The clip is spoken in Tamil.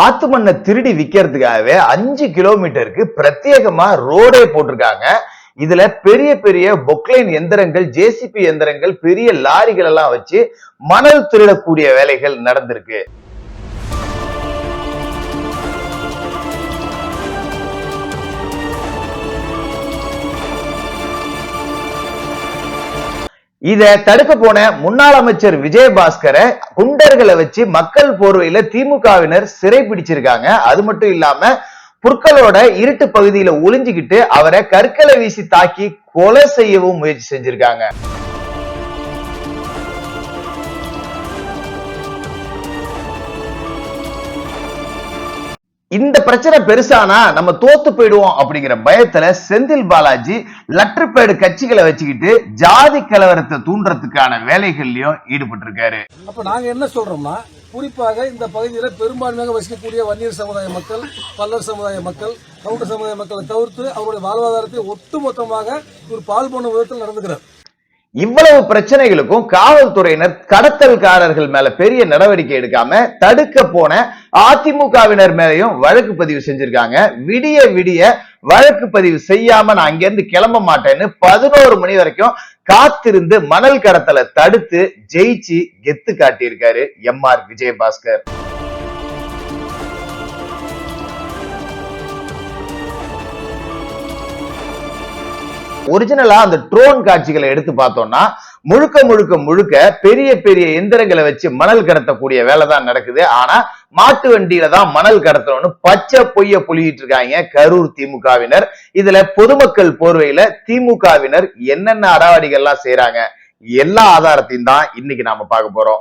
ஆத்து மண்ணை திருடி விற்கிறதுக்காகவே அஞ்சு கிலோமீட்டருக்கு பிரத்யேகமா ரோடே போட்டிருக்காங்க. இதுல பெரிய பெரிய பொக்லைன் எந்திரங்கள் ஜேசிபி எந்திரங்கள் பெரிய லாரிகள் எல்லாம் வச்சு மணல் திருடக்கூடிய வேலைகள் நடந்திருக்கு. இத தடுக்க போன முன்னாள் அமைச்சர் விஜயபாஸ்கரை குண்டர்களை வச்சு மக்கள் போர்வையில திமுகவினர் சிறை பிடிச்சிருக்காங்க. அது மட்டும் இல்லாம புற்களோட இருட்டு பகுதியில ஒளிஞ்சுக்கிட்டு அவரை கற்களை வீசி தாக்கி கொலை செய்யவும் முயற்சி செஞ்சிருக்காங்க. இந்த பிரச்சனை பெருசானா நம்ம தோத்து போயிடுவோம் அப்படிங்கிற பயத்துல செந்தில் பாலாஜி லட்டர்பேடு கட்சிகளை வச்சுக்கிட்டு ஜாதி கலவரத்தை தூண்டுறதுக்கான வேலைகள்லயும் ஈடுபட்டு இருக்காரு அப்ப நாங்க என்ன சொல்றோம்னா குறிப்பாக இந்த பகுதியில பெரும்பான்மையாக வசிக்கக்கூடிய வன்னியர் சமுதாய மக்கள் பல்லர் சமுதாய மக்கள் கவுண்டர் சமுதாய மக்களை தவிர்த்து அவருடைய வாழ்வாதாரத்தை ஒட்டுமொத்தமாக ஒரு பால் போன விதத்தில் நடந்துக்கிறார். இவ்வளவு பிரச்சனைகளுக்கும் காவல்துறையினர் கடத்தல்காரர்கள் மேல பெரிய நடவடிக்கை எடுக்காம தடுக்க போன அதிமுகவினர் மேலையும் வழக்கு பதிவு செஞ்சிருக்காங்க. விடிய விடிய வழக்கு பதிவு செய்யாம நான் அங்கிருந்து கிளம்ப மாட்டேன்னு பதினோரு மணி வரைக்கும் காத்திருந்து மணல் கடத்தலை தடுத்து ஜெயிச்சு கெத்து காட்டியிருக்காரு எம் ஆர் விஜயபாஸ்கர். ஒரிஜினலா அந்த ட்ரோன் காட்சிகளை எடுத்து பார்த்தோம்னா முழுக்க முழுக்க முழுக்க பெரிய பெரிய எந்திரங்களை வச்சு மணல் கடத்தக்கூடிய வேலை தான் நடக்குது. ஆனா மாட்டு வண்டியில தான் மணல் கடத்தணும்னு பச்சை பொய்ய புலிகிட்டு இருக்காங்க கரூர் திமுகவினர். இதுல பொதுமக்கள் போர்வையில திமுகவினர் என்னென்ன அடாவடிகள்லாம் செய்யறாங்க எல்லா ஆதாரத்தையும் தான் இன்னைக்கு நாம பார்க்க போறோம்.